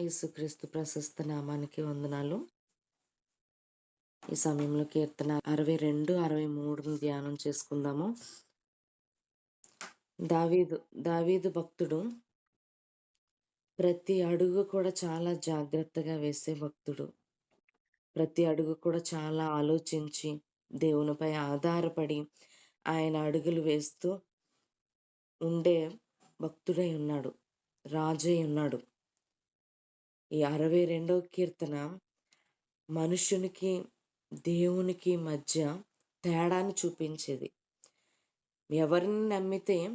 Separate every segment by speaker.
Speaker 1: యేసుక్రీస్తు ప్రశస్త నామానికి వందనాలు. ఈ సమయంలో కీర్తన అరవై రెండు అరవై మూడును ధ్యానం చేసుకుందాము. దావీదు దావీదు భక్తుడు ప్రతి అడుగు కూడా చాలా జాగ్రత్తగా వేసే భక్తుడు. ప్రతి అడుగు కూడా చాలా ఆలోచించి దేవునిపై ఆధారపడి ఆయన అడుగులు వేస్తూ ఉండే భక్తుడై ఉన్నాడు రాజై ఉన్నాడు. ఈ అరవై రెండవ కీర్తన మనుషునికి దేవునికి మధ్య తేడాను చూపించేది. ఎవరిని నమ్మితే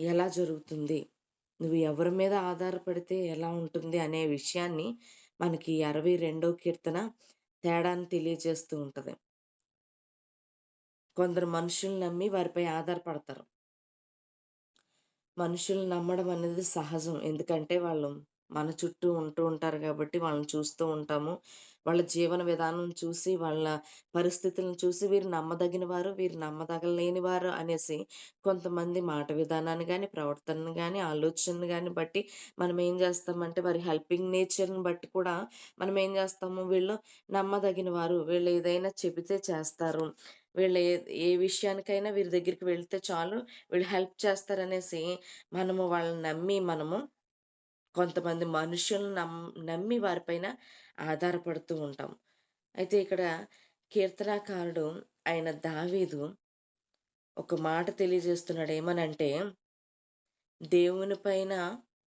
Speaker 1: ఎలా జరుగుతుంది? నువ్వు ఎవరి మీద ఆధారపడితే ఎలా ఉంటుంది అనే విషయాన్ని మనకి అరవై రెండవ కీర్తన తేడాను తెలియజేస్తూ ఉంటుంది. కొందరు మనుషులు నమ్మి వారిపై ఆధారపడతారు. మనుషులు నమ్మడం అనేది సహజం. ఎందుకంటే వాళ్ళు మన చుట్టూ ఉంటూ ఉంటారు కాబట్టి వాళ్ళని చూస్తూ ఉంటాము. వాళ్ళ జీవన విధానం చూసి వాళ్ళ పరిస్థితులను చూసి వీరు నమ్మదగిన వారు వీరు నమ్మదగలేని వారు అనేసి కొంతమంది మాట విధానాన్ని కానీ ప్రవర్తనను కానీ ఆలోచనను కానీ బట్టి మనం ఏం చేస్తామంటే వారి హెల్పింగ్ నేచర్ని బట్టి కూడా మనం ఏం చేస్తాము? వీళ్ళు నమ్మదగిన వారు వీళ్ళు ఏదైనా చెబితే చేస్తారు. వీళ్ళు ఏ ఏ విషయానికైనా వీరి దగ్గరికి వెళ్తే చాలు వీళ్ళు హెల్ప్ చేస్తారనేసి మనము వాళ్ళని నమ్మి మనము కొంతమంది మనుషులను నమ్ నమ్మి వారిపైన ఆధారపడుతూ ఉంటాం. అయితే ఇక్కడ కీర్తనాకారుడు ఆయన దావీదు ఒక మాట తెలియజేస్తున్నాడు ఏమనంటే దేవుని పైన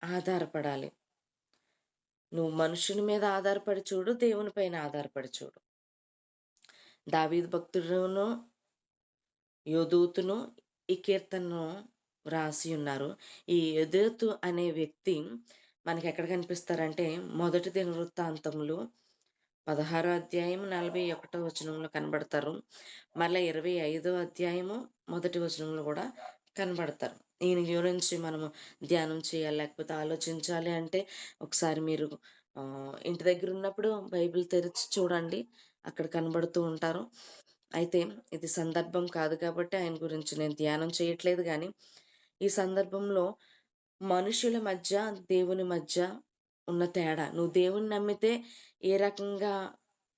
Speaker 1: ఆధారపడాలి. నువ్వు మనుషుని మీద ఆధారపడి చూడు దేవుని పైన ఆధారపడి చూడు. దావీదు భక్తుడును యోధూతును ఈ కీర్తనను రాసి ఉన్నారు. ఈ యదూతు అనే వ్యక్తి మనకి ఎక్కడ కనిపిస్తారంటే మొదటి దినవృత్తాంతములు పదహారో అధ్యాయం నలభై ఒకటో వచనంలో కనబడతారు. మళ్ళీ ఇరవై ఐదో అధ్యాయము మొదటి వచనంలో కూడా కనబడతారు. ఈయన గురించి మనము ధ్యానం చేయాలి లేకపోతే ఆలోచించాలి అంటే ఒకసారి మీరు ఇంటి దగ్గర ఉన్నప్పుడు బైబిల్ తెరిచి చూడండి అక్కడ కనబడుతూ ఉంటారు. అయితే ఇది సందర్భం కాదు కాబట్టి ఆయన గురించి నేను ధ్యానం చేయట్లేదు కానీ ఈ సందర్భంలో మనుషుల మధ్య దేవుని మధ్య ఉన్న తేడా. నువ్వు దేవుని నమ్మితే ఏ రకంగా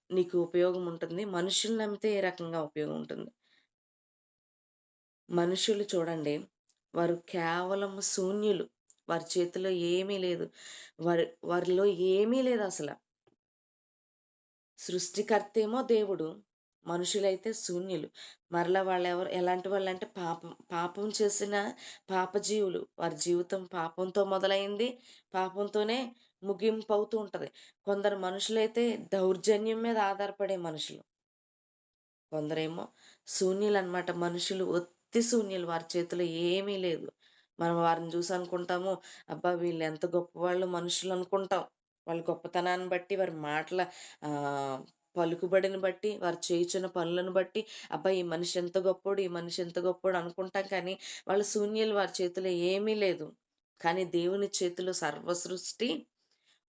Speaker 1: నీకు ఉపయోగం ఉంటుంది? మనుషుల్ని నమ్మితే ఏ రకంగా ఉపయోగం ఉంటుంది? మనుషులు చూడండి వారు కేవలం శూన్యులు. వారి చేతిలో ఏమీ లేదు. వారి వారిలో ఏమీ లేదు అసలు. సృష్టికర్తేమో దేవుడు. మనుషులైతే శూన్యులు. మరలా వాళ్ళు ఎవరు ఎలాంటి వాళ్ళు అంటే పాపం పాపం చేసిన పాపజీవులు. వారి జీవితం పాపంతో మొదలైంది. పాపంతోనే ముగింపు అవుతూ ఉంటుంది. కొందరు మనుషులైతే దౌర్జన్యం మీద ఆధారపడే మనుషులు. కొందరేమో శూన్యులు అనమాట మనుషులు ఒత్తి శూన్యులు. వారి చేతిలో ఏమీ లేదు. మనం వారిని చూసి అనుకుంటాము అబ్బా! వీళ్ళు ఎంత గొప్పవాళ్ళు మనుషులు అనుకుంటాం. వాళ్ళ గొప్పతనాన్ని బట్టి వారి మాటల పలుకుబడిని బట్టి వారు చేయుచున్న పనులను బట్టి అబ్బాయి ఈ మనిషి ఎంత గొప్పోడు ఈ మనిషి ఎంత గొప్పోడు అనుకుంటాం కానీ వాళ్ళ శూన్యులు వారి చేతిలో ఏమీ లేదు. కానీ దేవుని చేతిలో సర్వసృష్టి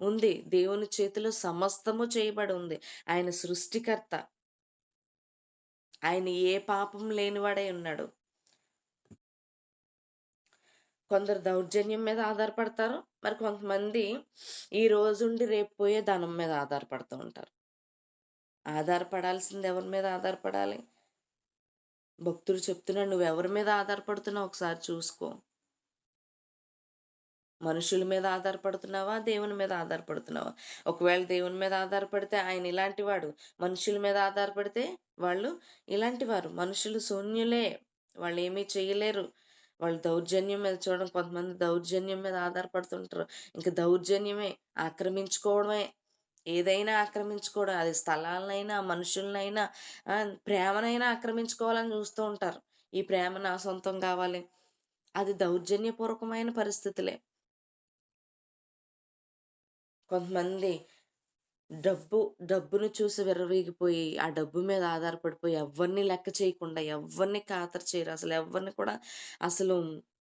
Speaker 1: ఉంది. దేవుని చేతిలో సమస్తము చేయబడి ఉంది. ఆయన సృష్టికర్త. ఆయన ఏ పాపం లేనివాడై ఉన్నాడు. కొందరు దౌర్జన్యం మీద ఆధారపడతారు. మరి కొంతమంది ఈ రోజుండి రేపు పోయే ధనం మీద ఆధారపడుతూ ఉంటారు. ఆధారపడాల్సింది ఎవరి మీద ఆధారపడాలి? భక్తుడు చెప్తున్నాడు నువ్వు ఎవరి మీద ఆధారపడుతున్నావు ఒకసారి చూసుకో. మనుషుల మీద ఆధారపడుతున్నావా? దేవుని మీద ఆధారపడుతున్నావా? ఒకవేళ దేవుని మీద ఆధారపడితే ఆయన ఇలాంటి వాడు. మనుషుల మీద ఆధారపడితే వాళ్ళు ఇలాంటి వారు. మనుషులు శూన్యులే. వాళ్ళు ఏమీ చేయలేరు. వాళ్ళు దౌర్జన్యం మీద చూడడం. కొంతమంది దౌర్జన్యం మీద ఆధారపడుతుంటారు. ఇంకా దౌర్జన్యమే. ఆక్రమించుకోవడమే. ఏదైనా ఆక్రమించుకోవడం అది స్థలాలనైనా మనుషులనైనా ప్రేమనైనా ఆక్రమించుకోవాలని చూస్తూ ఉంటారు. ఈ ప్రేమ నా సొంతం కావాలి. అది దౌర్జన్యపూర్వకమైన పరిస్థితులే. కొంతమంది డబ్బు డబ్బును చూసి విర్రవీగిపోయి ఆ డబ్బు మీద ఆధారపడిపోయి ఎవరిని లెక్క చేయకుండా ఎవరిని ఖాతరు చేయరు. అసలు ఎవరిని కూడా అసలు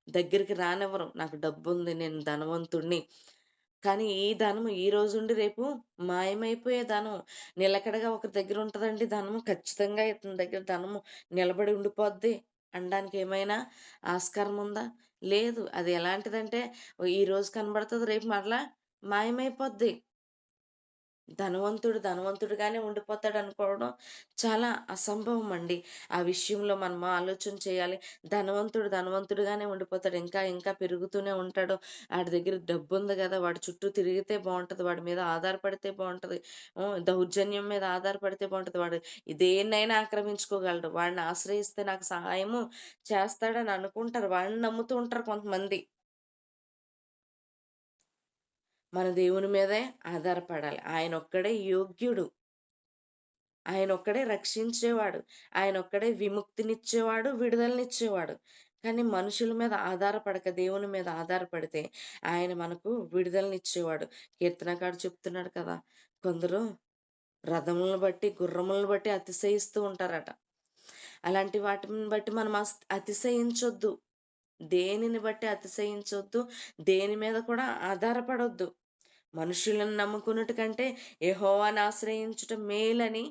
Speaker 1: దగ్గరికి రానివ్వరు. నాకు డబ్బు ఉంది నేను ధనవంతుణ్ణి కానీ ఈ ధనము ఈ రోజుండి రేపు మాయమైపోయే ధనం. నిలకడగా ఒకరి దగ్గర ఉంటుందండి ధనము. ఖచ్చితంగా ఇతని దగ్గర ధనము నిలబడి ఉండిపోద్ది. అనడానికి ఏమైనా ఆస్కారం ఉందా? లేదు. అది ఎలాంటిదంటే ఈ రోజు కనబడుతుంది రేపు మరలా మాయమైపోద్ది. ధనవంతుడు ధనవంతుడుగానే ఉండిపోతాడు అనుకోవడం చాలా అసంభవం అండి. ఆ విషయంలో మనం ఆలోచన చేయాలి. ధనవంతుడు ధనవంతుడుగానే ఉండిపోతాడు. ఇంకా ఇంకా పెరుగుతూనే ఉంటాడు. వాడి దగ్గర డబ్బు ఉంది కదా వాడి చుట్టూ తిరిగితే బాగుంటుంది వాడి మీద ఆధారపడితే బాగుంటుంది దౌర్జన్యం మీద ఆధారపడితే బాగుంటుంది వాడు దేన్నైనా ఆక్రమించుకోగలడు. వాడిని ఆశ్రయిస్తే నాకు సహాయము చేస్తాడని అనుకుంటారు. వాడిని నమ్ముతూ ఉంటారు కొంతమంది. మన దేవుని మీదే ఆధారపడాలి. ఆయన ఒక్కడే యోగ్యుడు. ఆయన ఒక్కడే రక్షించేవాడు. ఆయన ఒక్కడే విముక్తినిచ్చేవాడు, విడుదలనిచ్చేవాడు. కానీ మనుషుల మీద ఆధారపడక దేవుని మీద ఆధారపడితే ఆయన మనకు విడుదలనిచ్చేవాడు. కీర్తనకాడు చెప్తున్నాడు కదా! కొందరు రథములను బట్టి, గుర్రములను బట్టి అతిశయిస్తూ ఉంటారట. అలాంటి వాటిని బట్టి మనం అతిశయించొద్దు. దేనిని బట్టి అతిశయించొద్దు. దేని మీద కూడా ఆధారపడొద్దు. మనుషులను నమ్ముకున్నట్టు కంటే యహోవాని ఆశ్రయించుట మేలని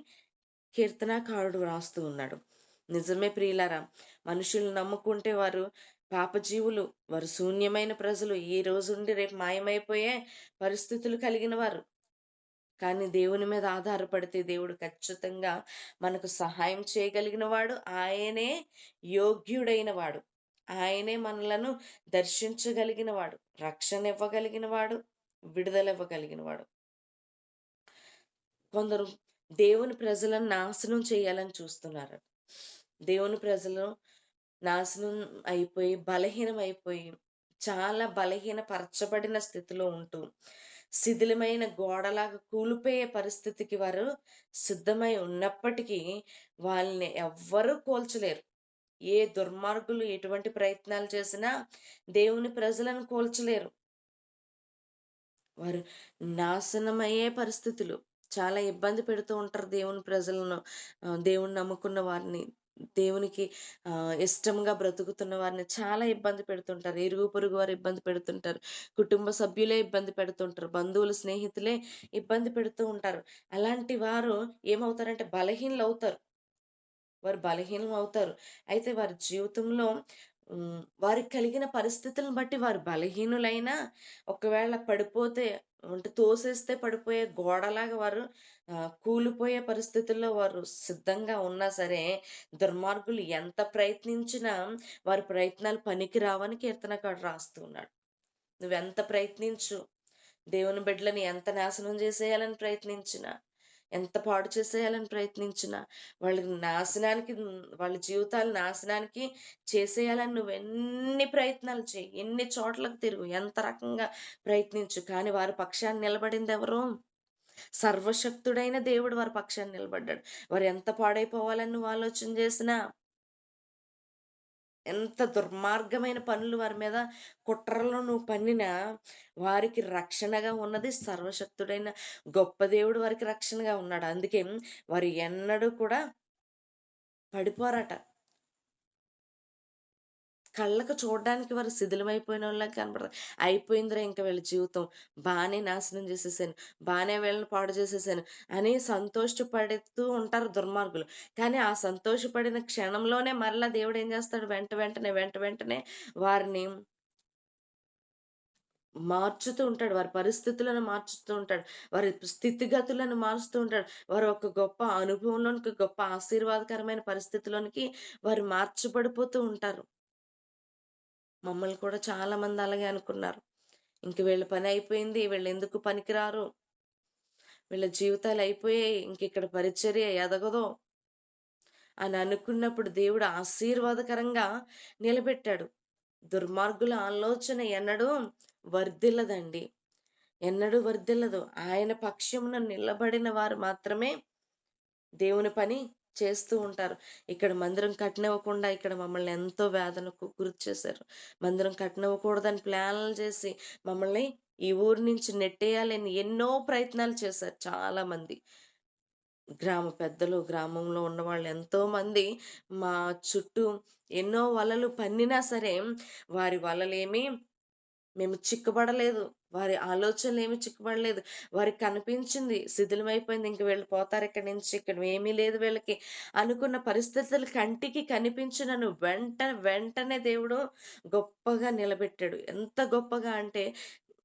Speaker 1: కీర్తనాకారుడు రాస్తూ ఉన్నాడు. నిజమే ప్రియులారా! మనుషులు నమ్ముకుంటే వారు పాపజీవులు. వారు శూన్యమైన ప్రజలు. ఈ రోజుండి రేపు మాయమైపోయే పరిస్థితులు కలిగిన వారు. కానీ దేవుని మీద ఆధారపడితే దేవుడు ఖచ్చితంగా మనకు సహాయం చేయగలిగిన వాడు. ఆయనే యోగ్యుడైన వాడు. ఆయనే మనలను దర్శించగలిగిన వాడు. రక్షణ ఇవ్వగలిగిన వాడు. విడుదల ఇవ్వగలిగిన వాడు. కొందరు దేవుని ప్రజలను నాశనం చేయాలని చూస్తున్నారు దేవుని ప్రజలు నాశనం అయిపోయి, బలహీనం అయిపోయి చాలా బలహీనపరచబడిన స్థితిలో ఉంటూ, శిథిలమైన గోడలాగా కూలిపోయే పరిస్థితికి వారు సిద్ధమై ఉన్నప్పటికీ, వాళ్ళని ఎవ్వరూ కోల్చలేరు ఏ దుర్మార్గులు ఎటువంటి ప్రయత్నాలు చేసినా దేవుని ప్రజలను కూల్చలేరు. వారు నాశనమయ్యే పరిస్థితులు. చాలా ఇబ్బంది పెడుతూ ఉంటారు దేవుని ప్రజలను. దేవుని నమ్ముకున్న వారిని. దేవునికి ఇష్టంగా బ్రతుకుతున్న వారిని చాలా ఇబ్బంది పెడుతుంటారు. ఇరుగు పొరుగు వారు ఇబ్బంది పెడుతుంటారు. కుటుంబ సభ్యులే ఇబ్బంది పెడుతుంటారు. బంధువులు, స్నేహితులే ఇబ్బంది పెడుతూ ఉంటారు. అలాంటి వారు ఏమవుతారంటే బలహీనలు అవుతారు వారు బలహీనం అవుతారు. అయితే వారి జీవితంలో వారికి కలిగిన పరిస్థితులను బట్టి వారు బలహీనులైనా, ఒకవేళ పడిపోతే అంటే తోసేస్తే పడిపోయే గోడలాగా వారు కూలిపోయే పరిస్థితుల్లో వారు సిద్ధంగా ఉన్నా సరే, దుర్మార్గులు ఎంత ప్రయత్నించినా వారి ప్రయత్నాలు పనికి రావని కీర్తనకాడు రాస్తూ ఉన్నాడు. నువ్వెంత ప్రయత్నించు. దేవుని బిడ్డలని ఎంత నాశనం చేసేయాలని ప్రయత్నించినా, ఎంత పాడు చేసేయాలని ప్రయత్నించినా, వాళ్ళకి నాశనానికి వాళ్ళ జీవితాలు నాశనానికి చేసేయాలని నువ్వు ఎన్ని ప్రయత్నాలు చేయి ఎన్ని చోట్లకు తిరుగు. ఎంత రకంగా ప్రయత్నించు. కానీ వారి పక్షాన్ని నిలబడింది ఎవరు సర్వశక్తుడైన దేవుడు వారి పక్షాన్ని నిలబడ్డాడు. వారు ఎంత పాడైపోవాలని నువ్వు ఆలోచన చేసినా ఎంత దుర్మార్గమైన పనులు వారి మీద కుట్రలో నువ్వు పన్నినా, వారికి రక్షణగా ఉన్నది సర్వశక్తుడైన గొప్ప దేవుడు వారికి రక్షణగా ఉన్నాడు. అందుకే వారు ఎన్నడూ కూడా పడిపోరట. కళ్ళకు చూడడానికి వారు వాళ్ళకి కనపడతారు. అయిపోయిందిరా ఇంకా వీళ్ళ జీవితం. బానే నాశనం చేసేసాను. బానే వీళ్ళని పాడు చేసేసాను అని సంతోషపడుతూ ఉంటారు దుర్మార్గులు. కానీ ఆ సంతోషపడిన క్షణంలోనే మరలా దేవుడు ఏం చేస్తాడు వెంట వెంటనే, వెంట వెంటనే వారిని మార్చుతూ ఉంటాడు. వారి పరిస్థితులను మార్చుతూ ఉంటాడు. వారి స్థితిగతులను మారుస్తూ ఉంటాడు. వారు ఒక గొప్ప అనుభవంలోనికి, గొప్ప ఆశీర్వాదకరమైన పరిస్థితిలోనికి వారు మార్చబడిపోతూ ఉంటారు. మమ్మల్ని కూడా చాలా మంది అలాగే అనుకున్నారు. ఇంక వీళ్ళ పని అయిపోయింది. వీళ్ళు ఎందుకు పనికిరారు. వీళ్ళ జీవితాలు అయిపోయాయి. ఇంక ఇక్కడ పరిచర్య ఎదగదో అని అనుకున్నప్పుడు దేవుడు ఆశీర్వాదకరంగా నిలబెట్టాడు. దుర్మార్గుల ఆలోచన ఎన్నడూ వర్ధిల్లదండి. ఎన్నడూ వర్ధిల్లదు. ఆయన పక్షమున నిలబడిన వారు మాత్రమే దేవుని పని చేస్తూ ఉంటారు. ఇక్కడ మందిరం కట్టనివ్వకుండా ఇక్కడ మమ్మల్ని ఎంతో వేదనకు గురి చేశారు. మందిరం కట్టనివ్వకూడదని ప్లాన్లు చేసి మమ్మల్ని ఈ ఊరు నుంచి నెట్టేయాలని ఎన్నో ప్రయత్నాలు చేశారు చాలామంది. గ్రామ పెద్దలు, గ్రామంలో ఉన్నవాళ్ళు ఎంతోమంది మా చుట్టూ ఎన్నో వలలు పన్నినా సరే, వారి వలలేమి మేము చిక్కబడలేదు. వారి ఆలోచనలు ఏమి చిక్కబడలేదు. వారికి కనిపించింది శిథిలమైపోయింది. ఇంక వీళ్ళు పోతారు ఇక్కడి నుంచి. ఇక్కడ ఏమీ లేదు వీళ్ళకి అనుకున్న పరిస్థితులు కంటికి కనిపించినను వెంట వెంటనే దేవుడు గొప్పగా నిలబెట్టాడు. ఎంత గొప్పగా అంటే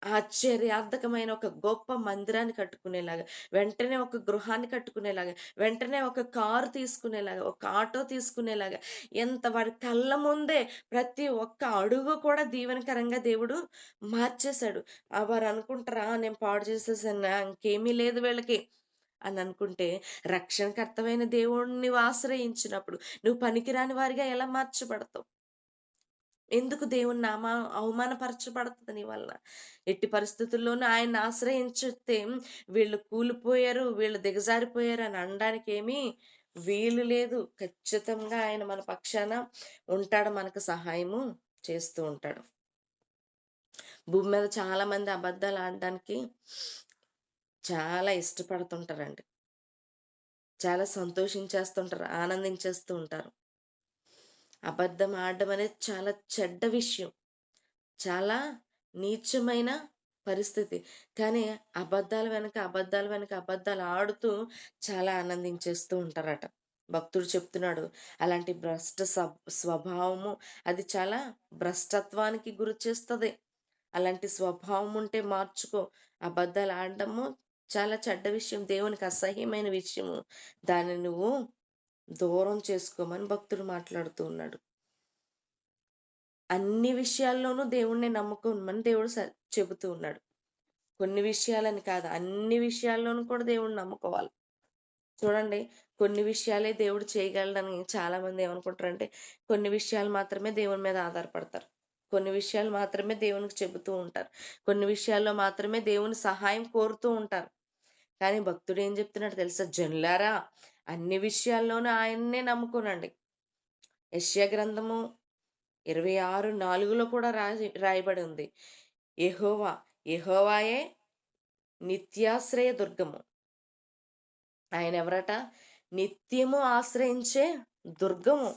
Speaker 1: ఆశ్చర్యార్థకమైన ఒక గొప్ప మందిరాన్ని కట్టుకునేలాగా వెంటనే ఒక గృహాన్ని కట్టుకునేలాగా వెంటనే ఒక కారు తీసుకునేలాగా ఒక ఆటో తీసుకునేలాగా ఎంత వారి కళ్ళ ముందే ప్రతి ఒక్క అడుగు కూడా దీవెనకరంగా దేవుడు మార్చేశాడు. ఆ వారు అనుకుంటారా నేను పాడు చేసేసాను ఇంకేమీ లేదు వీళ్ళకి అని అనుకుంటే రక్షణకర్తమైన దేవుణ్ణి ఆశ్రయించినప్పుడు నువ్వు పనికిరాని వారిగా ఎలా మార్చబడతావు? ఎందుకు దేవుని నామా అవమానపరచబడుతుంది నీ వల్ల ఎట్టి పరిస్థితుల్లోనూ ఆయన ఆశ్రయించితే వీళ్ళు కూలిపోయారు వీళ్ళు దిగజారిపోయారు అని అనడానికి ఏమీ వీలు లేదు. ఖచ్చితంగా ఆయన మన పక్షాన ఉంటాడు మనకు సహాయము చేస్తూ ఉంటాడు. భూమి మీద చాలా మంది అబద్ధాలు ఆడడానికి చాలా ఇష్టపడుతుంటారండి. చాలా సంతోషించేస్తుంటారు ఆనందించేస్తూ ఉంటారు. అబద్ధం ఆడడం అనేది చాలా చెడ్డ విషయం. చాలా నీచమైన పరిస్థితి. కానీ అబద్ధాల వెనక అబద్ధాల వెనక అబద్ధాలు ఆడుతూ చాలా ఆనందించేస్తూ ఉంటారట. భక్తుడు చెప్తున్నాడు అలాంటి భ్రష్ట స్వభావము అది చాలా భ్రష్టత్వానికి గురి చేస్తుంది. అలాంటి స్వభావం ఉంటే మార్చుకో. అబద్ధాలు ఆడడము చాలా చెడ్డ విషయం. దేవునికి అసహ్యమైన విషయము. దాన్ని నువ్వు దూరం చేసుకోమని భక్తుడు మాట్లాడుతూ ఉన్నాడు. అన్ని విషయాల్లోనూ దేవుణ్ణి నమ్ముకోమని దేవుడు చెబుతూ ఉన్నాడు. కొన్ని విషయాలని కాదు అన్ని విషయాల్లోనూ కూడా దేవుడిని నమ్ముకోవాలి. చూడండి కొన్ని విషయాలే దేవుడు చేయగలడని చాలా మంది ఏమనుకుంటారంటే కొన్ని విషయాలు మాత్రమే దేవుని మీద ఆధారపడతారు. కొన్ని విషయాలు మాత్రమే దేవునికి చెబుతూ ఉంటారు. కొన్ని విషయాల్లో మాత్రమే దేవుని సహాయం కోరుతూ ఉంటారు. కానీ భక్తుడు ఏం చెప్తున్నాడు తెలుసా? జనులారా అన్ని విషయాల్లోనూ ఆయన్నే నమ్ముకునండి. యశ్యా గ్రంథము ఇరవై ఆరు నాలుగులో కూడా రాసి రాయబడి ఉంది. ఎహోవా ఎహోవాయే నిత్యాశ్రయ దుర్గము ఆయన ఎవరట? నిత్యము ఆశ్రయించే దుర్గము.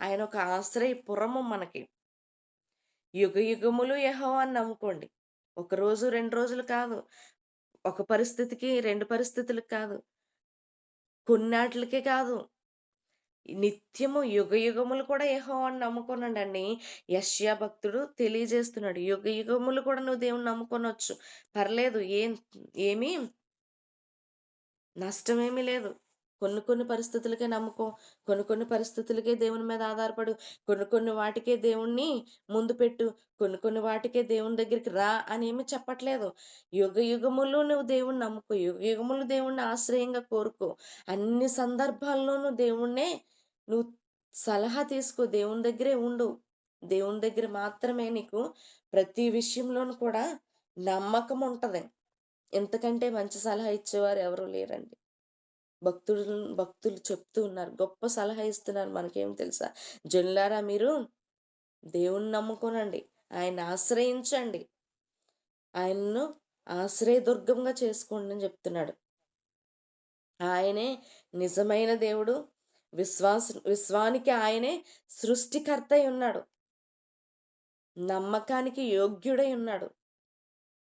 Speaker 1: ఆయన ఒక ఆశ్రయపురము మనకి. యుగ యుగములు యహోవాన్ని నమ్ముకోండి. ఒక రోజు రెండు రోజులు కాదు. ఒక పరిస్థితికి రెండు పరిస్థితులకు కాదు. కొన్నాట్లకే కాదు. నిత్యము యుగ యుగములు కూడా యెహోవాను నమ్ముకోనండి అని యష్యా భక్తుడు తెలియజేస్తున్నాడు యుగ యుగములు కూడా నువ్వు దేవుని నమ్ముకొనొచ్చు. పర్లేదు ఏం ఏమీ నష్టమేమీ లేదు. కొన్ని కొన్ని పరిస్థితులకే నమ్ముకో కొన్ని కొన్ని పరిస్థితులకే దేవుని మీద ఆధారపడు కొన్ని కొన్ని వాటికే దేవుణ్ణి ముందు పెట్టు కొన్ని కొన్ని వాటికే దేవుని దగ్గరికి రా అని ఏమి చెప్పట్లేదు. యుగ యుగములు నువ్వు దేవుణ్ణి నమ్ముకో యుగ యుగములు దేవుణ్ణి ఆశ్రయంగా కోరుకో. అన్ని సందర్భాల్లోనూ దేవుణ్ణే నువ్వు సలహా తీసుకో దేవుని దగ్గరే ఉండు. దేవుని దగ్గర మాత్రమే నీకు ప్రతి విషయంలోనూ కూడా నమ్మకం ఉంటుంది. ఎంతకంటే మంచి సలహా ఇచ్చేవారు ఎవరు లేరండి. భక్తులు భక్తులు చెప్తూ ఉన్నారు. గొప్ప సలహా ఇస్తున్నారు మనకేం తెలుసా? జనులారా మీరు దేవుణ్ణి నమ్ముకోనండి. ఆయన ఆశ్రయించండి. ఆయన్ను ఆశ్రయదుర్గంగా చేసుకోండి అని చెప్తున్నాడు. ఆయనే నిజమైన దేవుడు. విశ్వాస విశ్వానికి ఆయనే సృష్టికర్త ఉన్నాడు. నమ్మకానికి యోగ్యుడై ఉన్నాడు.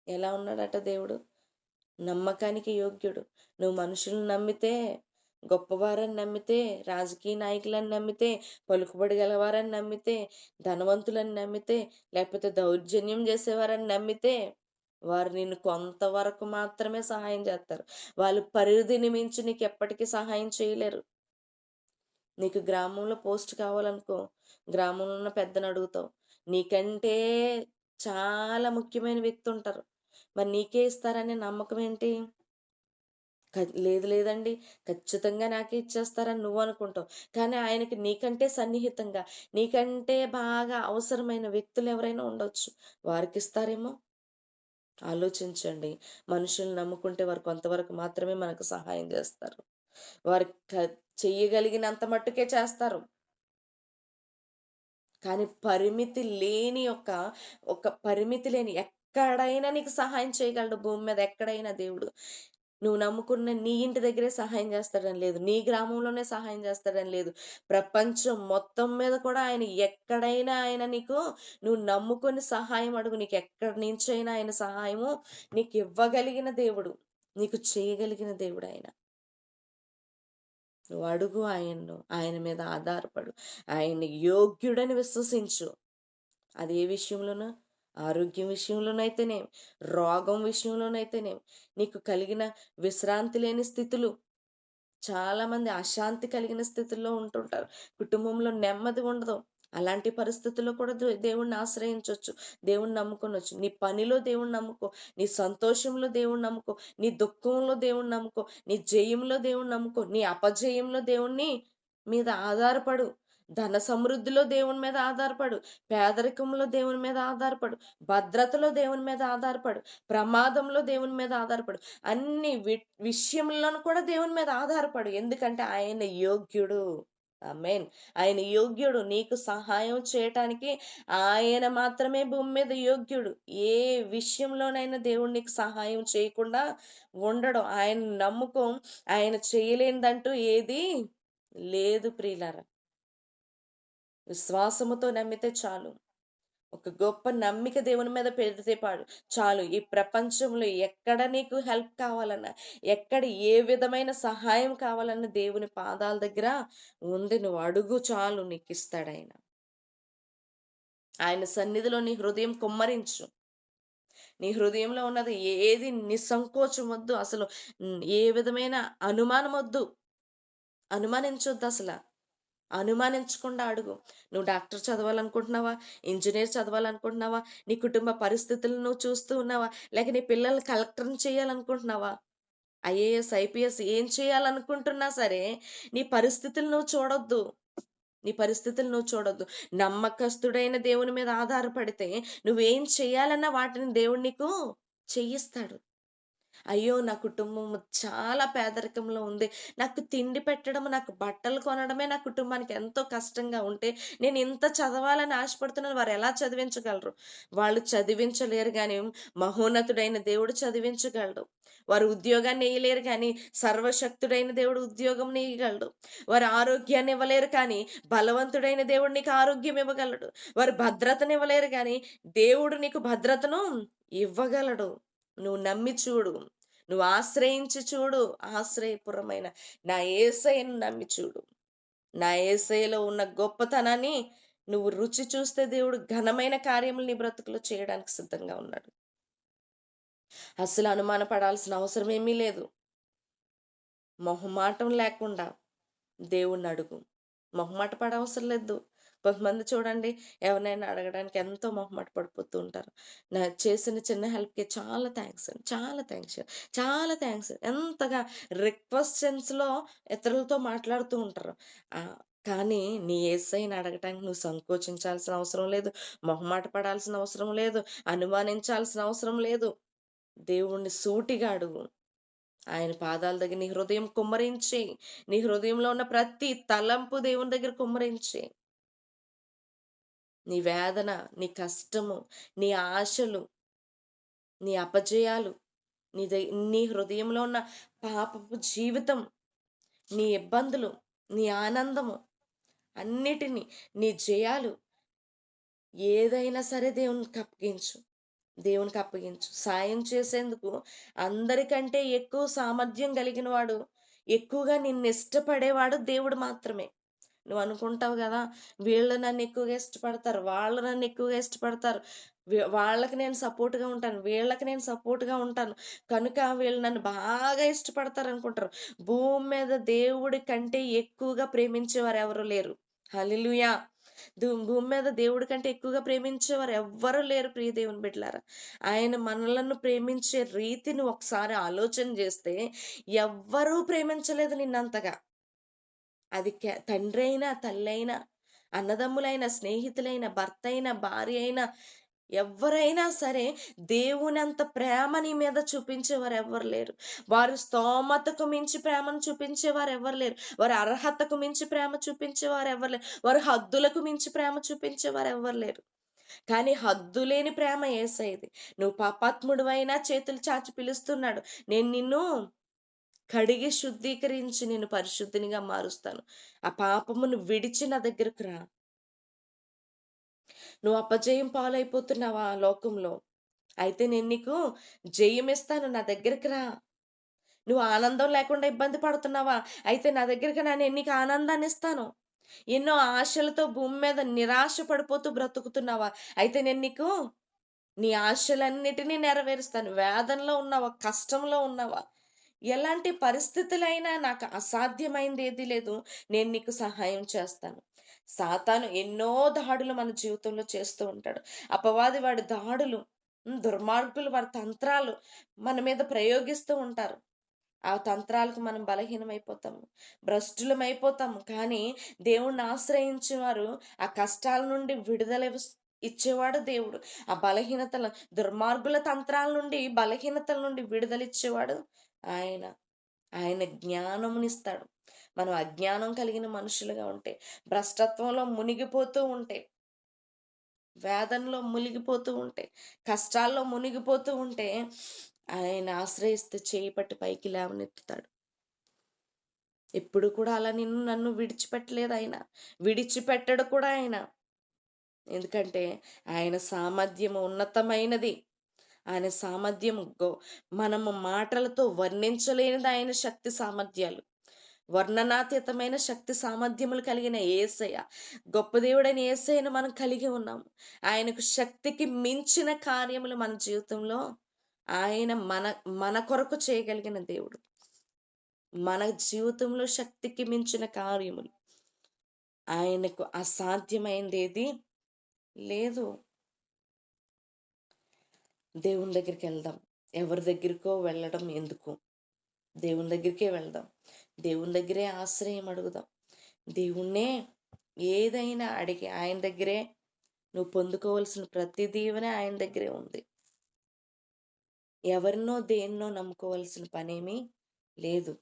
Speaker 1: ఎలా ఉన్నాడట దేవుడు? నమ్మకానికి యోగ్యుడు. నువ్వు మనుషులను నమ్మితే గొప్పవారని నమ్మితే రాజకీయ నాయకులను నమ్మితే పలుకుబడి గలవారని నమ్మితే ధనవంతులని నమ్మితే లేకపోతే దౌర్జన్యం చేసేవారని నమ్మితే వారు నిన్ను కొంతవరకు మాత్రమే సహాయం చేస్తారు. వాళ్ళు పరిధిని మించి నీకు ఎప్పటికీ సహాయం చేయలేరు. నీకు గ్రామంలో పోస్ట్ కావాలనుకో గ్రామంలో ఉన్న పెద్దను అడుగుతావు. నీకంటే చాలా ముఖ్యమైన వ్యక్తి ఉంటారు. మరి నీకే ఇస్తారనే నమ్మకం ఏంటి లేదు లేదండి. ఖచ్చితంగా నాకే ఇచ్చేస్తారని నువ్వు అనుకుంటావు. కానీ ఆయనకి నీకంటే సన్నిహితంగా నీకంటే బాగా అవసరమైన వ్యక్తులు ఎవరైనా ఉండొచ్చు. వారికి ఇస్తారేమో ఆలోచించండి. మనుషులు నమ్ముకుంటే వారు కొంతవరకు మాత్రమే మనకు సహాయం చేస్తారు. వారు చెయ్యగలిగినంత మట్టుకే చేస్తారు. కానీ పరిమితి లేని ఒక ఒక పరిమితి లేని ఎక్కడైనా నీకు సహాయం చేయగలడు భూమి మీద ఎక్కడైనా దేవుడు. నువ్వు నమ్ముకున్న నీ ఇంటి దగ్గరే సహాయం చేస్తాడని లేదు నీ గ్రామంలోనే సహాయం చేస్తాడని లేదు. ప్రపంచం మొత్తం మీద కూడా ఆయన ఎక్కడైనా ఆయన నీకు నువ్వు నమ్ముకొని సహాయం అడుగు. నీకు ఎక్కడి నుంచైనా ఆయన సహాయము నీకు ఇవ్వగలిగిన దేవుడు నీకు చేయగలిగిన దేవుడు ఆయన. నువ్వు అడుగు ఆయన్ను ఆయన మీద ఆధారపడు. ఆయన యోగ్యుడని విశ్వసించు. అది ఏ విషయంలోనూ? ఆరోగ్యం విషయంలోనైతేనేం, రోగం విషయంలోనైతేనేం, నీకు కలిగిన విశ్రాంతి లేని స్థితులు చాలామంది అశాంతి కలిగిన స్థితుల్లో ఉంటుంటారు. కుటుంబంలో నెమ్మది ఉండదు. అలాంటి పరిస్థితుల్లో కూడా దేవుణ్ణి ఆశ్రయించవచ్చు దేవుణ్ణి దేవుడిని నమ్ముకొనొచ్చు. నీ పనిలో దేవుడిని నమ్ముకో. నీ సంతోషంలో దేవుడిని నమ్ముకో. నీ దుఃఖంలో దేవుడిని నమ్ముకో. నీ జయంలో దేవుడిని నమ్ముకో. నీ అపజయంలో దేవుణ్ణి మీద ఆధారపడు. ధన సమృద్ధిలో దేవుని మీద ఆధారపడు. పేదరికంలో దేవుని మీద ఆధారపడు. భద్రతలో దేవుని మీద ఆధారపడు. ప్రమాదంలో దేవుని మీద ఆధారపడు. అన్ని వి విషయంలోనూ కూడా దేవుని మీద ఆధారపడు. ఎందుకంటే ఆయన యోగ్యుడు. మెయిన్ ఆయన యోగ్యుడు. నీకు సహాయం చేయటానికి ఆయన మాత్రమే భూమి మీద యోగ్యుడు. ఏ విషయంలోనైనా దేవుడు నీకు సహాయం చేయకుండా ఉండడం ఆయన నమ్మకం ఆయన చేయలేనిదంటూ ఏదీ లేదు ప్రియులారా. విశ్వాసముతో నమ్మితే చాలు. ఒక గొప్ప నమ్మిక దేవుని మీద పెడితే పాడు చాలు. ఈ ప్రపంచంలో ఎక్కడ నీకు హెల్ప్ కావాలన్నా, ఎక్కడ ఏ విధమైన సహాయం కావాలన్నా దేవుని పాదాల దగ్గర ఉంది. నువ్వు అడుగు చాలు నీకు ఇస్తాడు ఆయన సన్నిధిలో నీ హృదయం కుమ్మరించు. నీ హృదయంలో ఉన్నది ఏది నిస్సంకోచమొద్దు. అసలు ఏ విధమైన అనుమానమొద్దు. అసలు అనుమానించకుండా అడుగు. నువ్వు డాక్టర్ చదవాలనుకుంటున్నావా? ఇంజనీర్ చదవాలనుకుంటున్నావా? నీ కుటుంబ పరిస్థితులను నువ్వు చూస్తూ ఉన్నావా? లేక నీ పిల్లల్ని కలెక్టర్‌ని చేయాలనుకుంటున్నావా? ఐఏఎస్, ఐపీఎస్ ఏం చేయాలనుకుంటున్నా సరే, నీ పరిస్థితులు నువ్వు చూడొద్దు. నీ పరిస్థితులు నువ్వు చూడొద్దు. నమ్మకస్తుడైన దేవుని మీద ఆధారపడితే నువ్వేం చేయాలన్నా వాటిని దేవుడు నీకు చేయిస్తాడు. అయ్యో! నా కుటుంబం చాలా పేదరికంలో ఉంది. నాకు తిండి పెట్టడం, నాకు బట్టలు కొనడమే నా కుటుంబానికి ఎంతో కష్టంగా ఉంటే, నేను ఇంత చదవాలని ఆశపడుతున్నాను. వారు ఎలా చదివించగలరు? వాళ్ళు చదివించలేరు కానీ మహోన్నతుడైన దేవుడు చదివించగలడు. వారు ఉద్యోగాన్ని వేయలేరు కానీ, సర్వశక్తుడైన దేవుడు ఉద్యోగం నేయగలడు వారు ఆరోగ్యాన్ని ఇవ్వలేరు కానీ, బలవంతుడైన దేవుడు నీకు ఆరోగ్యం ఇవ్వగలడు. వారు భద్రతనివ్వలేరు కానీ దేవుడు నీకు భద్రతను ఇవ్వగలడు. నువ్వు నమ్మి చూడు. నువ్వు ఆశ్రయించి చూడు. ఆశ్రయపురమైన నా ఏసైను నమ్మి చూడు. నా ఏసైలో ఉన్న గొప్పతనాన్ని నువ్వు రుచి చూస్తే దేవుడు ఘనమైన కార్యములు నీ బ్రతుకులో చేయడానికి సిద్ధంగా ఉన్నాడు. అస్సలు అనుమానపడాల్సిన అవసరం ఏమీ లేదు. మొహమాటం లేకుండా దేవుణ్ణి అడుగు. మొహమాట పడవసరం లేదు. కొంతమంది చూడండి ఎవరినైనా అడగడానికి ఎంతో మొహమాట పడిపోతూ ఉంటారు. నా చేసిన చిన్న హెల్ప్‌కి చాలా థ్యాంక్స్ అండి. చాలా థ్యాంక్స్ చాలా థ్యాంక్స్ ఎంతగా రిక్వెస్టెన్స్లో ఇతరులతో మాట్లాడుతూ ఉంటారు. కానీ నీ ఏసైని అడగటానికి నువ్వు సంకోచించాల్సిన అవసరం లేదు. మొహమాట పడాల్సిన అవసరం లేదు. అనుమానించాల్సిన అవసరం లేదు. దేవుణ్ణి సూటిగా అడుగు. ఆయన పాదాల దగ్గర నీ హృదయం కుమ్మరించి, నీ హృదయంలో ఉన్న ప్రతి తలంపు దేవుని దగ్గర కుమ్మరించి. నీ వేదన, నీ కష్టము, నీ ఆశలు, నీ అపజయాలు, నీ నీ హృదయంలో ఉన్న పాపపు జీవితం, నీ ఇబ్బందులు, నీ ఆనందము అన్నిటిని, నీ జయాలు ఏదైనా సరే దేవునికి అప్పగించు. దేవునికి అప్పగించు. సాయం చేసేందుకు అందరికంటే ఎక్కువ సామర్థ్యం కలిగిన వాడు, ఎక్కువగా నిన్నిష్టపడేవాడు దేవుడు మాత్రమే. నువ్వు అనుకుంటావు కదా వీళ్ళు నన్ను ఎక్కువగా ఇష్టపడతారు. వాళ్ళు నన్ను ఎక్కువగా ఇష్టపడతారు. వాళ్ళకి నేను సపోర్ట్‌గా ఉంటాను. వీళ్ళకి నేను సపోర్ట్‌గా ఉంటాను. కనుక వీళ్ళు నన్ను బాగా ఇష్టపడతారు అనుకుంటారు భూమి మీద దేవుడి కంటే ఎక్కువగా ప్రేమించేవారు ఎవరు లేరు. హలిలుయా భూమి మీద దేవుడి కంటే ఎక్కువగా ప్రేమించేవారు ఎవ్వరు లేరు ప్రియ దేవుని బిడ్డలారా. ఆయన మనలను ప్రేమించే రీతిని ఒకసారి ఆలోచన చేస్తే ఎవ్వరూ ప్రేమించలేదు నిన్నంతగా. అది తండ్రి అయినా తల్లైనా, అన్నదమ్ములైన, స్నేహితులైన, భర్తయిన, భార్య అయినా, ఎవరైనా సరే దేవునంత ప్రేమ నీ మీద చూపించేవారు ఎవ్వరు లేరు. వారి స్తోమతకు మించి ప్రేమను చూపించేవారు ఎవ్వరు లేరు. వారి అర్హతకు మించి ప్రేమ చూపించేవారు ఎవ్వరు లేరు. వారి హద్దులకు మించి ప్రేమ చూపించేవారు ఎవ్వరు లేరు. కానీ హద్దులేని ప్రేమ ఏసైది నువ్వు పాపాత్ముడు అయినా చేతులు చాచి పిలుస్తున్నాడు. నేను నిన్ను కడిగి శుద్ధీకరించి నేను పరిశుద్ధినిగా మారుస్తాను. ఆ పాపమును విడిచి నా దగ్గరకు రా. నువ్వు అపజయం పాలైపోతున్నావా లోకంలో? అయితే నేను నీకు జయమిస్తాను. నా దగ్గరికి రా. నువ్వు ఆనందం లేకుండా ఇబ్బంది పడుతున్నావా? అయితే నా దగ్గరికి నేను నేను నీకు ఆనందాన్నిస్తాను. ఎన్నో ఆశలతో భూమి మీద నిరాశ పడిపోతూ బ్రతుకుతున్నావా? అయితే నేను నీకు నీ ఆశలన్నిటినీ నెరవేరుస్తాను వేదనలో ఉన్నావా కష్టంలో ఉన్నావా ఎలాంటి పరిస్థితులైనా నాకు అసాధ్యమైంది ఏది లేదు. నేను నీకు సహాయం చేస్తాను. సాతాను ఎన్నో దాడులు మన జీవితంలో చేస్తూ ఉంటాడు. అపవాది వాడి దాడులు దుర్మార్గులు వారి తంత్రాలు మన మీద ప్రయోగిస్తూ ఉంటారు. ఆ తంత్రాలకు మనం బలహీనమైపోతాము భ్రష్టులమైపోతాము. కానీ దేవుణ్ణి ఆశ్రయించిన వారు ఆ కష్టాల నుండి విడుదల ఇచ్చేవాడు దేవుడు. ఆ బలహీనతల దుర్మార్గుల తంత్రాల నుండి బలహీనతల నుండి విడుదల ఇచ్చేవాడు ఆయన ఆయన జ్ఞానమునిస్తాడు. మనం అజ్ఞానం కలిగిన మనుషులుగా ఉంటే భ్రష్టత్వంలో మునిగిపోతూ ఉంటే వేదనలో మునిగిపోతూ ఉంటే కష్టాల్లో మునిగిపోతూ ఉంటే ఆయన ఆశ్రయిస్తే చేపట్టి పైకి లేవనెత్తుతాడు. ఎప్పుడు కూడా అలా నిన్ను నన్ను విడిచిపెట్టలేదు ఆయన. విడిచిపెట్టడు కూడా ఆయన. ఎందుకంటే ఆయన సామర్థ్యం ఉన్నతమైనది. ఆయన సామర్థ్యం గో మనము మాటలతో వర్ణించలేనిది ఆయన శక్తి సామర్థ్యాలు. వర్ణనాతీతమైన శక్తి సామర్థ్యములు కలిగిన ఏసయ గొప్ప దేవుడైన ఏసయ్యను మనం కలిగి ఉన్నాము. ఆయనకు శక్తికి మించిన కార్యములు మన జీవితంలో ఆయన మన మన కొరకు చేయగలిగిన దేవుడు. మన జీవితంలో శక్తికి మించిన కార్యములు. ఆయనకు అసాధ్యమైంది ఏది? లేదు. దేవుని దగ్గరికి వెళ్దాం. ఎవరి దగ్గరికో వెళ్ళడం ఎందుకు? దేవుని దగ్గరికే వెళ్దాం. దేవుని దగ్గరే ఆశ్రయం అడుగుదాం. దేవుణ్ణే ఏదైనా అడిగి ఆయన దగ్గరే నువ్వు పొందుకోవాల్సిన ప్రతి దీవెన ఆయన దగ్గరే ఉంది. ఎవరినో దేన్నో నమ్ముకోవాల్సిన పనేమీ లేదు.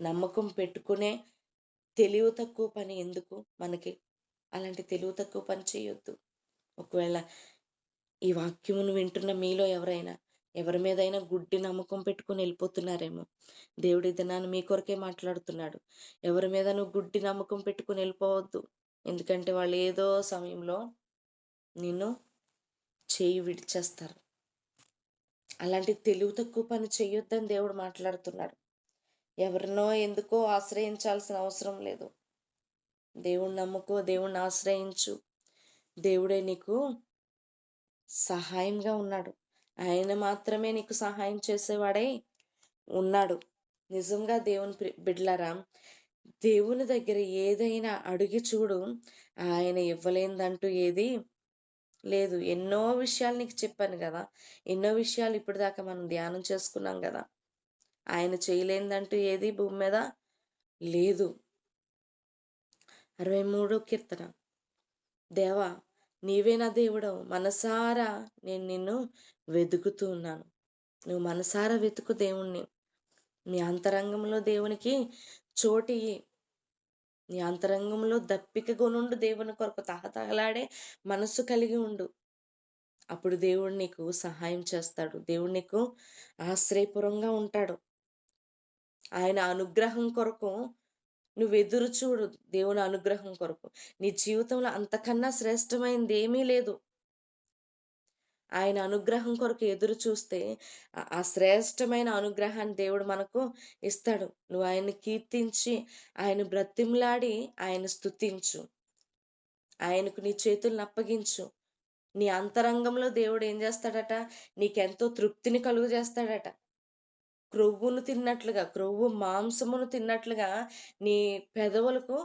Speaker 1: నమ్మకం పెట్టుకునే తెలివి తక్కువ పని ఎందుకు? మనకి అలాంటి తెలివి తక్కువ పని చేయొద్దు. ఒకవేళ ఈ వాక్యమును వింటున్న మీలో ఎవరైనా ఎవరి మీదైనా గుడ్డి నమ్మకం పెట్టుకుని వెళ్ళిపోతున్నారేమో. దేవుడి దినాన్ని మీ కొరకే మాట్లాడుతున్నాడు. ఎవరి మీద నువ్వు గుడ్డి నమ్మకం పెట్టుకుని వెళ్ళిపోవద్దు. ఎందుకంటే వాళ్ళు ఏదో సమయంలో నిన్ను చేయి విడిచేస్తారు. అలాంటి తెలివి తక్కువ పని చేయొద్దని దేవుడు మాట్లాడుతున్నాడు. ఎవరినో ఎందుకో ఆశ్రయించాల్సిన అవసరం లేదు. దేవుణ్ణి నమ్ముకో దేవుణ్ణి ఆశ్రయించు. దేవుడే నీకు సహాయంగా ఉన్నాడు. ఆయన మాత్రమే నీకు సహాయం చేసేవాడై ఉన్నాడు. నిజంగా దేవుని ప్రి- బిడ్డలారా దేవుని దగ్గర ఏదైనా అడిగి చూడు ఆయన ఇవ్వలేందంటూ ఏది లేదు. ఎన్నో విషయాలు నీకు చెప్పాను కదా. ఎన్నో విషయాలు ఇప్పటిదాకా మనం ధ్యానం చేసుకున్నాం కదా. ఆయన చేయలేందంటూ ఏది భూమి మీద లేదు. అరవై మూడో కీర్తన. దేవా నీవే నా దేవుడవు. మనసారా నేను నిన్ను వెతుకుతూ ఉన్నాను. నువ్వు మనసారా వెతుకు దేవుణ్ణి. నీ అంతరంగంలో దేవునికి చోటి నీ అంతరంగంలో దప్పిక కొనుండు దేవుని కొరకు తహతహలాడే మనస్సు కలిగి ఉండు. అప్పుడు దేవుడు నీకు సహాయం చేస్తాడు. దేవుడు నీకు ఆశ్రయపురంగా ఉంటాడు. ఆయన అనుగ్రహం కొరకు నువ్వు ఎదురు చూడు దేవుని అనుగ్రహం కొరకు. నీ జీవితంలో అంతకన్నా శ్రేష్టమైనది ఏమీ లేదు. ఆయన అనుగ్రహం కొరకు ఎదురు చూస్తే ఆ- శ్రేష్టమైన అనుగ్రహాన్ని దేవుడు మనకు ఇస్తాడు. నువ్వు ఆయన్ని కీర్తించి ఆయన బ్రతిమ్లాడి ఆయన స్తుతించు. ఆయనకు నీ చేతులను అప్పగించు. నీ అంతరంగంలో దేవుడు ఏం చేస్తాడట? నీకెంతో తృప్తిని కలుగు చేస్తాడట క్రొవ్వును తిన్నట్లుగా క్రొవ్వు మాంసమును తిన్నట్లుగా నీ పెదవులకు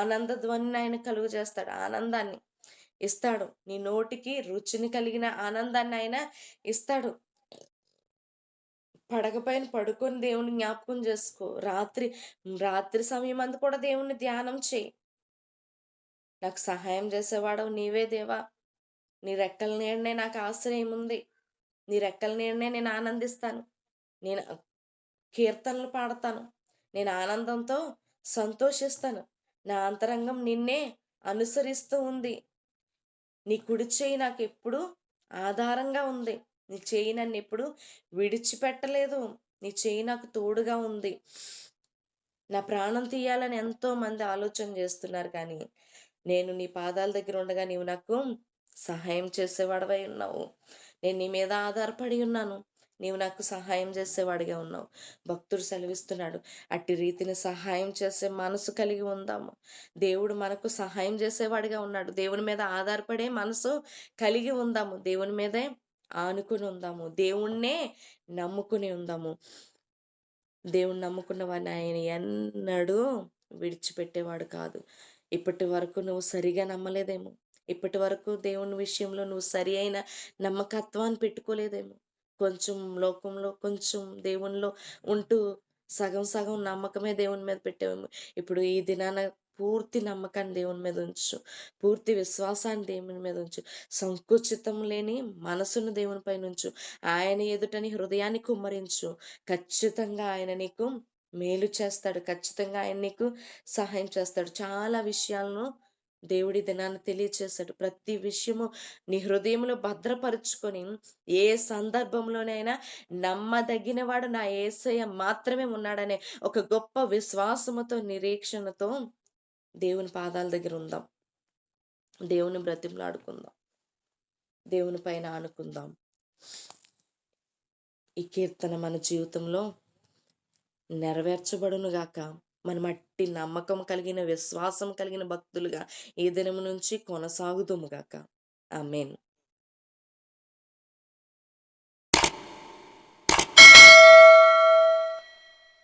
Speaker 1: ఆనంద ధ్వనిని ఆయన కలుగు చేస్తాడు ఆనందాన్ని ఇస్తాడు. నీ నోటికి రుచిని కలిగిన ఆనందాన్ని ఆయన ఇస్తాడు. పడకపైన పడుకొని దేవుని జ్ఞాపకం చేసుకో. రాత్రి రాత్రి సమయం అంతా కూడా దేవుని ధ్యానం చేయి. నాకు సహాయం చేసేవాడవు నీవే దేవా. నీ రెక్కల నీడనే నాకు ఆశ్రయం ఉంది నీ రెక్కల నీడనే నేను ఆనందిస్తాను. నేను కీర్తనలు పాడతాను. నేను ఆనందంతో సంతోషిస్తాను. నా అంతరంగం నిన్నే అనుసరిస్తూ ఉంది. నీ కుడి చేయి నాకు ఎప్పుడు ఆధారంగా ఉంది. నీ చేయి నన్ను ఎప్పుడు విడిచిపెట్టలేదు. నీ చేయి నాకు తోడుగా ఉంది. నా ప్రాణం తీయాలని ఎంతో మంది ఆలోచన చేస్తున్నారు కానీ నేను నీ పాదాల దగ్గర ఉండగా నీవు నాకు సహాయం చేసేవాడవై ఉన్నావు. నేను నీ మీద ఆధారపడి ఉన్నాను. నీవు నాకు సహాయం చేసేవాడిగా ఉన్నావు. భక్తుడు సెలవిస్తున్నాడు. అట్టి రీతిని సహాయం చేసే మనసు కలిగి ఉందాము. దేవుడు మనకు సహాయం చేసేవాడిగా ఉన్నాడు. దేవుని మీద ఆధారపడే మనసు కలిగి ఉందాము. దేవుని మీదే ఆనుకుని ఉందాము. దేవుణ్ణే నమ్ముకుని ఉందాము. దేవుణ్ణి నమ్ముకున్న వాడిని ఆయన ఎన్నడూ విడిచిపెట్టేవాడు కాదు. ఇప్పటి వరకు నువ్వు సరిగా నమ్మలేదేమో. ఇప్పటి వరకు దేవుని విషయంలో నువ్వు సరి అయిన నమ్మకత్వాన్ని పెట్టుకోలేదేమో. కొంచెం లోకంలో కొంచెం దేవునిలో ఉంటూ సగం సగం నమ్మకమే దేవుని మీద పెట్టేవాము. ఇప్పుడు ఈ దినాన పూర్తి నమ్మకాన్ని దేవుని మీద ఉంచు. పూర్తి విశ్వాసాన్ని దేవుని మీద ఉంచు. సంకుచితం లేని మనసును దేవుని పైన ఉంచు. ఆయన ఎదుటని హృదయాన్ని కుమ్మరించు. ఖచ్చితంగా ఆయన నీకు మేలు చేస్తాడు. ఖచ్చితంగా ఆయన నీకు సహాయం చేస్తాడు. చాలా విషయాలను దేవుడి దినాన్ని తెలియచేశాడు. ప్రతి విషయము నీ హృదయంలో భద్రపరుచుకొని ఏ సందర్భంలోనైనా నమ్మదగిన వాడు నా ఏసయ్య మాత్రమే ఉన్నాడనే ఒక గొప్ప విశ్వాసముతో నిరీక్షణతో దేవుని పాదాల దగ్గర ఉందాం. దేవుని బ్రతిమలాడుకుందాం. దేవుని పైన ఆనుకుందాం. ఈ కీర్తన మన జీవితంలో నెరవేర్చబడును గాక మనం అట్టి నమ్మకం కలిగిన విశ్వాసం కలిగిన భక్తులుగా ఈ దినము నుంచి కొనసాగుదుము గాక. ఆమెన్.